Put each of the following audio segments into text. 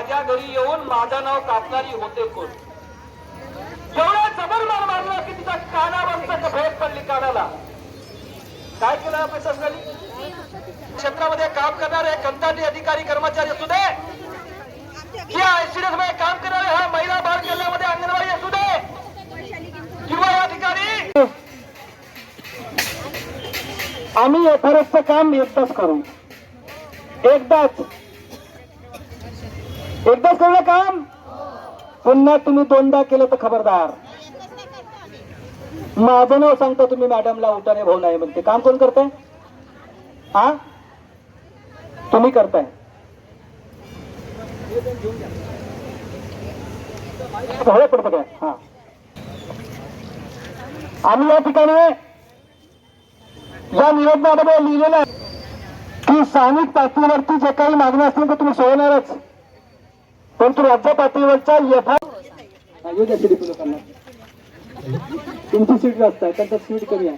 माझ्या घरी येऊन माझं नाव कापणारी होते कोण? एवढा जबर मार मारला की तिचा कानावरचा भेट पडली कानाला. काय केलं आपल्या शासनाने क्षेत्रामध्ये काम करणारे कंत्राटी अधिकारी कर्मचारी असू दे. किंवा ऍक्सिडेंटमध्ये काम करणारे हा महिला बाल कल्याणमध्ये अंगणवाडी असू दे. किंवा या ठिकाणी आम्ही एफआरएसचं काम एकदाच करू. एकदाच एकदाच करणं काम? पुन्हा तुम्ही दोनदा केलं तर खबरदार. माझं नाव सांगता तुम्ही मॅडमला उठाने भाऊ नाही म्हणते. काम कोण करताय? हा तुम्ही करताय. पडतं काय हा. आम्ही या ठिकाणी या निवेदनामध्ये लिहिलेलं आहे की स्थानिक पातळीवरती जे काही मागण्या असतील ते तुम्ही सोडणारच परंतु राज्य पातळीवरच्या यथा तुमची सीट जास्त आहे त्यांचा सीट कमी आहे.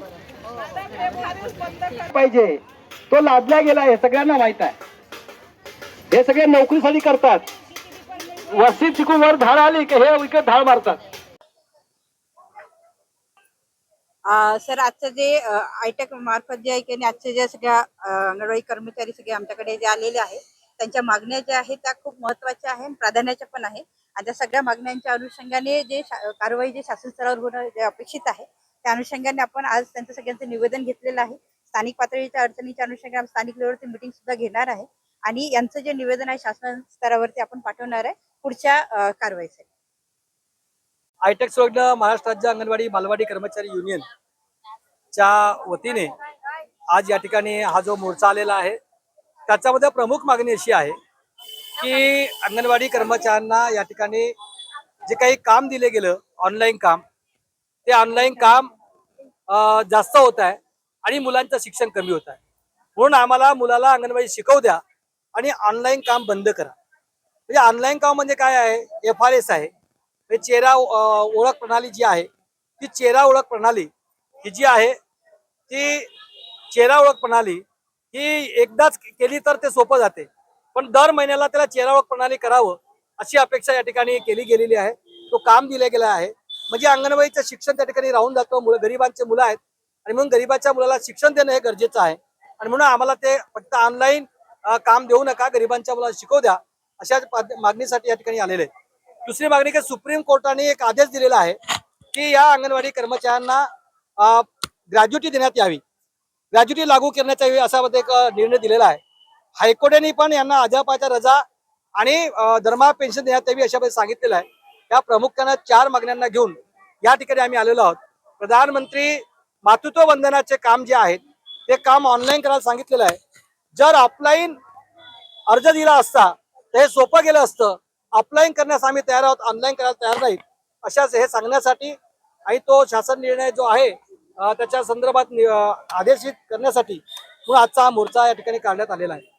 पाहिजे. तो लादला गेला हे सगळ्यांना माहीत आहे. हे सगळे नोकरीसाठी करतात. वस्तीत शिकून वर धाड आली की हे विकत धाड मारतात. सर आजचं जे आयटेक मार्फत जे आहे की आजचे जे सगळ्या अंगणवाडी कर्मचारी सगळे आमच्याकडे जे आलेले आहेत त्यांच्या मागण्या ज्या आहेत त्या खूप महत्त्वाच्या आहेत प्राधान्याच्या पण आहे आणि त्या सगळ्या मागण्यांच्या अनुषंगाने जे शा- कारवाई जे शासन स्तरावर होणं जे अपेक्षित आहे त्या अनुषंगाने आपण आज त्यांचं सगळ्यांचं निवेदन घेतलेलं आहे. स्थानिक पातळीच्या अडचणीच्या अनुषंगाने आपण स्थानिक लेवलवरती मिटिंग सुद्धा घेणार आहे. आणि यांचं जे निवेदन आहे शासन स्तरावरती आपण पाठवणार आहे पुढच्या कारवाईसाठी. आयटेक सोडलं महाराष्ट्र राज्य अंगणवाडी बालवाडी कर्मचारी युनियन च्या वतीने आज या ठिकाणी हा जो मोर्चा आलेला आहे त्याच्यामध्ये प्रमुख मागणी अशी आहे की अंगणवाडी कर्मचाऱ्यांना या ठिकाणी जे काही काम दिले गेलं ऑनलाईन काम ते ऑनलाईन काम जास्त होत आहे आणि मुलांचं शिक्षण कमी होत आहे. म्हणून आम्हाला मुलाला अंगणवाडी शिकवू द्या आणि ऑनलाईन काम बंद करा. म्हणजे ऑनलाईन काम म्हणजे काय आहे? एफ आर एस आहे. हे चेहरा ओळख प्रणाली जी आहे ती चेहरा ओळख प्रणाली ही जी आहे ती चेहरा ओळख प्रणाली ही एकदाच केली तर ते सोपं जाते. पण दर महिन्याला त्याला चेहरा प्रणाली करावं अशी अपेक्षा या ठिकाणी केली गेलेली आहे. तो काम दिले गेला आहे. म्हणजे अंगणवाडीचं शिक्षण त्या ठिकाणी राहून जातं. मुलं गरिबांचे मुलं आहेत. आणि म्हणून गरिबाच्या मुलाला शिक्षण देणं हे गरजेचं आहे. आणि म्हणून आम्हाला ते फक्त ऑनलाईन काम देऊ नका. गरिबांच्या मुलाला शिकवू द्या. अशा मागणीसाठी या ठिकाणी आलेले दुसरी मागणी की सुप्रीम कोर्टाने एक आदेश दिलेला आहे की या अंगणवाडी कर्मचाऱ्यांना ग्रॅज्युटी देण्यात यावी. ग्रॅज्युटी लागू करण्याचा असा एक निर्णय दिलेला आहे. हायकोर्टाने पण यांना अजापाच्या रजा आणि दरमहा पेन्शन देण्यात यावी अशा सांगितलेलं आहे. या प्रामुख्यानं चार मागण्यांना घेऊन या ठिकाणी आम्ही आलेलो आहोत. प्रधानमंत्री मातृत्व वंदनाचे काम जे आहेत ते काम ऑनलाईन करायला सांगितलेलं आहे. जर ऑफलाईन अर्ज दिला असता तर हे सोपं गेलं असतं. ऑफलाईन करण्यास आम्ही तयार आहोत ऑनलाईन करायला तयार नाहीत. अशाच हे सांगण्यासाठी आणि तो शासन निर्णय जो आहे त्याच्या संदर्भात आदेशित करण्यासाठी म्हणून आजचा हा मोर्चा या ठिकाणी काढण्यात आलेला आहे.